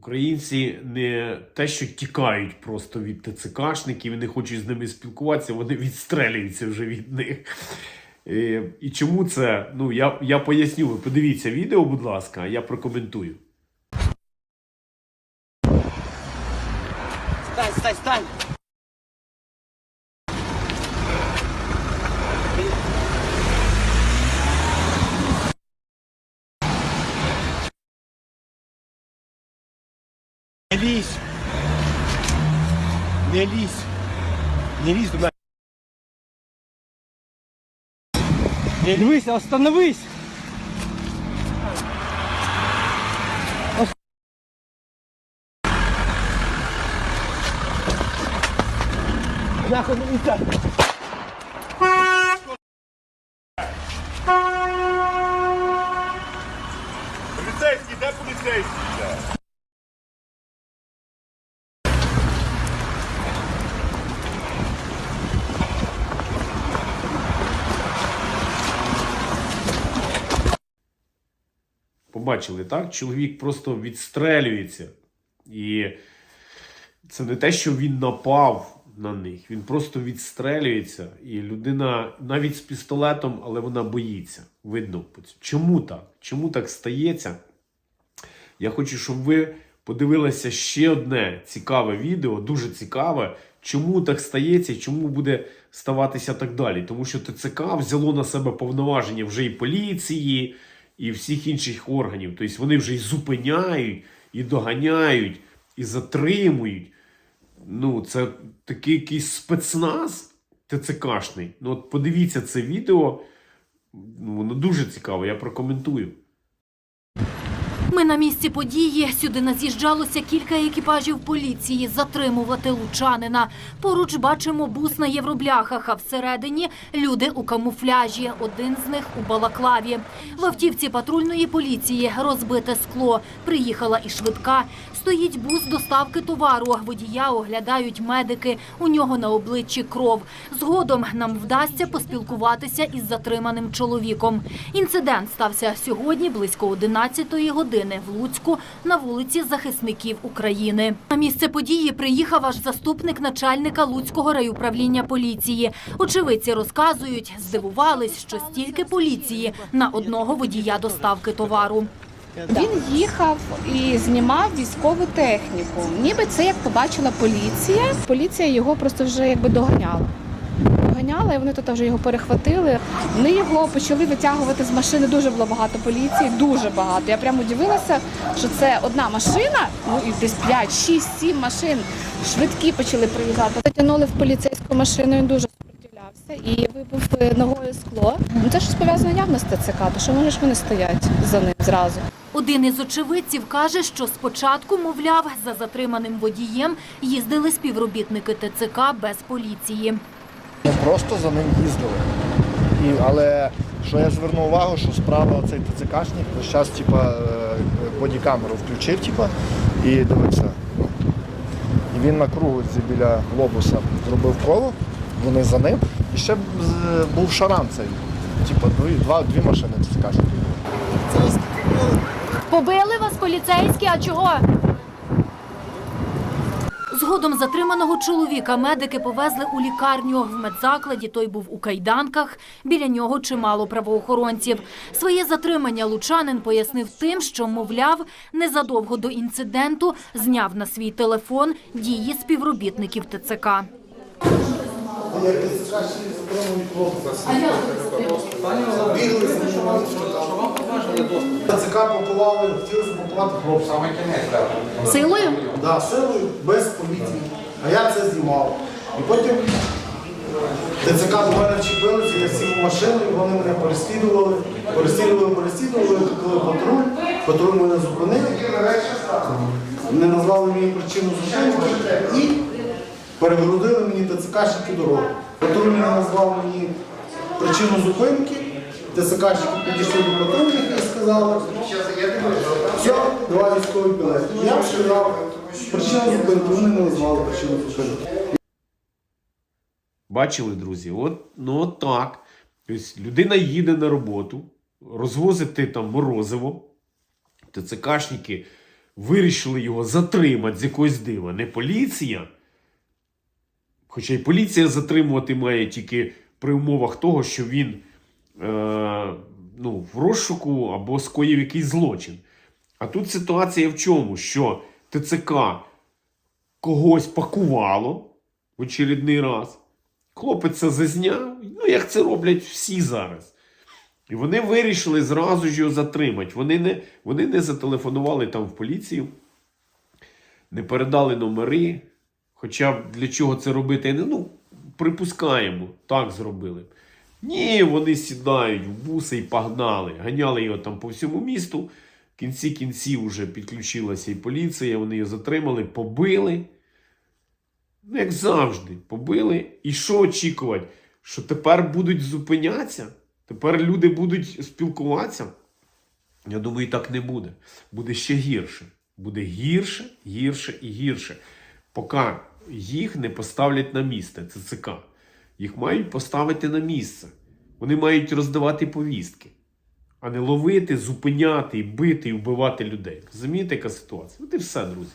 Українці не те, що тікають просто від ТЦКшників і не хочуть з ними спілкуватися, вони відстрелюються вже від них. І, І чому це? Ну, я, я поясню. Ви подивіться відео, будь ласка, я прокоментую. Стань, стань, стань! лізь! Не лізь! Не лізь до мене! Не лізь, остановись! Нахуй не лізь! Поліцейський, де поліцейський? Де? Побачили, так? Чоловік просто відстрелюється. І це не те, що він напав на них. Він просто відстрелюється. І людина навіть з пістолетом, але вона боїться. Видно. Чому так? Чому так стається? Я хочу, щоб ви подивилися ще одне цікаве відео, дуже цікаве. Чому так стається, і чому буде ставатися так далі? Тому що ТЦК взяло на себе повноваження вже і поліції, і всіх інших органів. Тобто вони вже і зупиняють, і доганяють, і затримують. Ну, це такий якийсь спецназ ТЦКшний. Ну, от подивіться це відео. Воно дуже цікаво, я прокоментую. Ми на місці події. Сюди наз'їжджалося кілька екіпажів поліції затримувати лучанина. Поруч бачимо бус на євробляхах, а всередині люди у камуфляжі. Один з них у балаклаві. В автівці патрульної поліції розбите скло. Приїхала і швидка. Стоїть бус доставки товару. Водія оглядають медики. У нього на обличчі кров. Згодом нам вдасться поспілкуватися із затриманим чоловіком. Інцидент стався сьогодні близько 11 години в Луцьку на вулиці Захисників України. На місце події приїхав аж заступник начальника Луцького райуправління поліції. Очевидці розказують, здивувались, що стільки поліції на одного водія доставки товару. Він їхав і знімав військову техніку. Ніби це як побачила поліція. Поліція його просто вже якби доганяла. Доганяла, і вони тут вже його перехватили. Вони його почали витягувати з машини. Дуже було багато поліції, дуже багато. Я прямо удивилася, що це одна машина, ну і десь 5, 6, 7 машин. Швидкі почали приїжджати. Затягнули в поліцейську машину. Він дуже сопротивлявся і вибив е, ногою скло. Ну це щось пов'язане явно з ТЦК, то що вони ж вони стоять за ним зразу. Один із очевидців каже, що спочатку, мовляв, за затриманим водієм їздили співробітники ТЦК без поліції. Ми просто за ним їздили. І, але що я звернув увагу, що справа цей ТЦКшник весь час е, бодікамеру включив типа, і дивився. Ну, І він на кругу біля лобуса зробив коло, вони за ним. І ще був шарам цей. Дві, два, дві машини ТЦКшників. Побили вас поліцейські, а чого? Згодом затриманого чоловіка медики повезли у лікарню. В медзакладі той був у кайданках. Біля нього чимало правоохоронців. Своє затримання лучанин пояснив тим, що, мовляв, незадовго до інциденту зняв на свій телефон дії співробітників ТЦК. ТЦК попували, хотіли запакувати хлопця. Силою? Да, силою, без поліції. А я це знімав. І потім ТЦК до мене вчепилися, я сів в машину, і вони мене переслідували, переслідували, переслідували, викликали патруль, патруль мене зупинив, не назвали мені причину зупинки. І перегородили мені ТЦКшники дорогу. Патруль не назвав мені причину зупинки, ТЦКшники підійшли до патрульних і сказали, все, давай військовий білет. Я сказав, причина зупинки, вони не назвали причину зупинки. Бачили, друзі? От, ну от так. Тобто людина їде на роботу, розвозити там морозиво. ТЦКшники вирішили його затримати з якогось дива. Не поліція. Хоча й поліція затримувати має тільки при умовах того, що він е, ну, в розшуку або скоїв якийсь злочин. А тут ситуація в чому? Що ТЦК когось пакувало в очередний раз. Хлопець це зазняв, ну як це роблять всі зараз. І вони вирішили зразу ж його затримати. Вони не, вони не зателефонували там в поліцію, не передали номери. Хоча для чого це робити? Ну, припускаємо, так зробили. Ні, вони сідають в буси і погнали. Ганяли його там по всьому місту. В кінці кінців вже підключилася і поліція, вони його затримали, побили. Ну, як завжди, побили. І що очікувати? Що тепер будуть зупинятися? Tепер люди будуть спілкуватися? Я думаю, так не буде. Буде ще гірше. Буде гірше, гірше і гірше. Поки їх не поставлять на місце, ЦЦК. Їх мають поставити на місце. Вони мають роздавати повістки, а не ловити, зупиняти, бити і вбивати людей. Розумієте, яка ситуація? От і все, друзі.